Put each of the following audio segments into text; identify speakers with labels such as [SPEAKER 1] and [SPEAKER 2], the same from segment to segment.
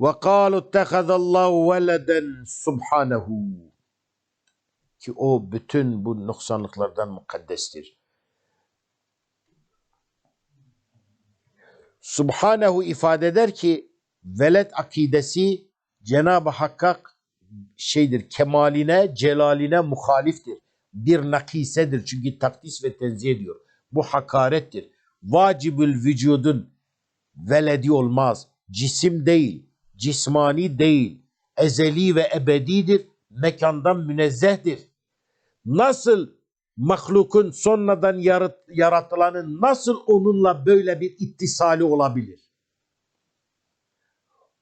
[SPEAKER 1] Ve kalu ittehazallahu veleden subhanehu. Ki o bütün bu noksanlıklardan mukaddestir. Subhanehu ifade eder ki velet akidesi Cenab-ı Hakk'a şeydir, kemaline, celaline muhaliftir. Bir nakisedir çünkü takdis ve tenzih ediyor. Bu hakarettir. Vacibül vücudun veledi olmaz. Cisim değil, cismani değil, ezeli ve ebedidir, mekandan münezzehtir. Nasıl mahlukun sonradan yarat- yaratılanın nasıl onunla böyle bir ittisali olabilir?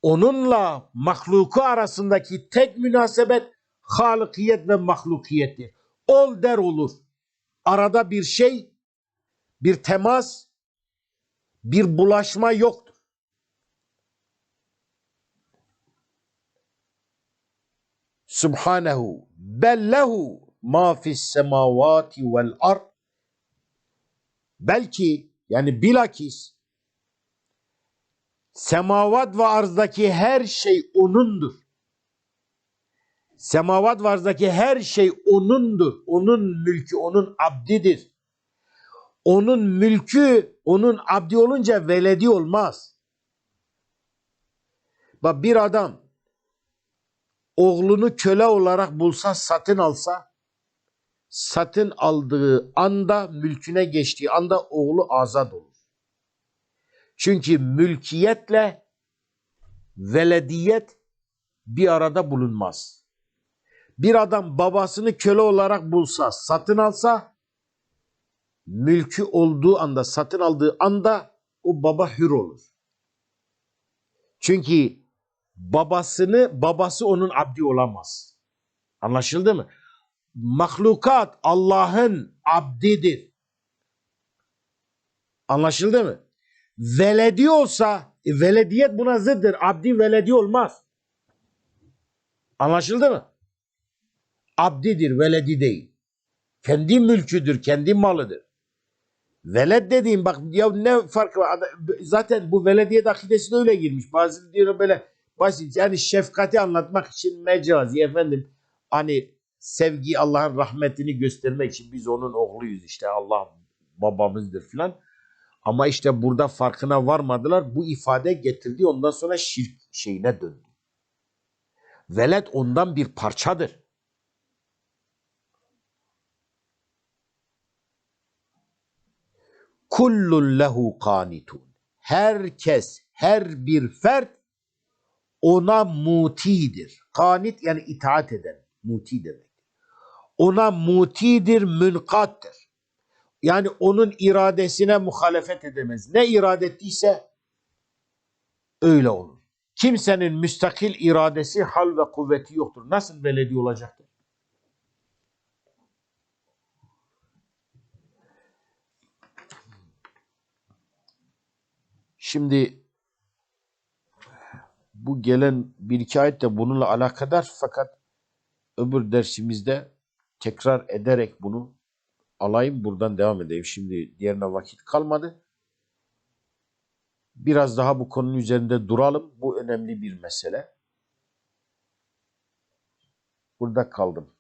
[SPEAKER 1] Onunla mahluku arasındaki tek münasebet halıkiyet ve mahlukiyettir. Ol der olur. Arada bir şey, bir temas, bir bulaşma yoktur. Subhanehu bellehu ma fis semavati vel ard belki yani bilakis semavat ve arzdaki her şey onundur. Semavat ve arzdaki her şey onundur. Onun mülkü, onun abdidir. Onun mülkü, onun abdi olunca veledi olmaz. Bak bir adam oğlunu köle olarak bulsa, satın alsa, satın aldığı anda, mülküne geçtiği anda oğlu azat olur. Çünkü mülkiyetle velediyet bir arada bulunmaz. Bir adam babasını köle olarak bulsa, satın alsa, mülkü olduğu anda, satın aldığı anda o baba hür olur. Çünkü babasını, babası onun abdi olamaz. Anlaşıldı mı? Mahlukat Allah'ın abdidir. Anlaşıldı mı? Veledi olsa, e, velediyet buna zıddır. Abdi veledi olmaz. Anlaşıldı mı? Abdidir, veledi değil. Kendi mülküdür, kendi malıdır. Veled dediğim bak ya ne farkı var? Zaten bu velediyet akidesi de öyle girmiş. Bazı diyor böyle basit yani şefkati anlatmak için mecazi efendim hani sevgi Allah'ın rahmetini göstermek için biz onun oğluyuz işte Allah babamızdır filan. Ama işte burada farkına varmadılar. Bu ifade getirdi ondan sonra şirk şeyine döndü. Veled ondan bir parçadır. Kullun lehu kanitun. Herkes, her bir fert ona mutidir. Kanit yani itaat eden, muti demek. Ona mutidir, münkattır. Yani onun iradesine muhalefet edemez. Ne irade ettiyse öyle olur. Kimsenin müstakil iradesi, hal ve kuvveti yoktur. Nasıl belediye olacaktır? Şimdi bu gelen bir iki ayet de bununla alakadar fakat öbür dersimizde tekrar ederek bunu alayım buradan devam edeyim. Şimdi diğerine vakit kalmadı. Biraz daha bu konunun üzerinde duralım. Bu önemli bir mesele. Burada kaldım.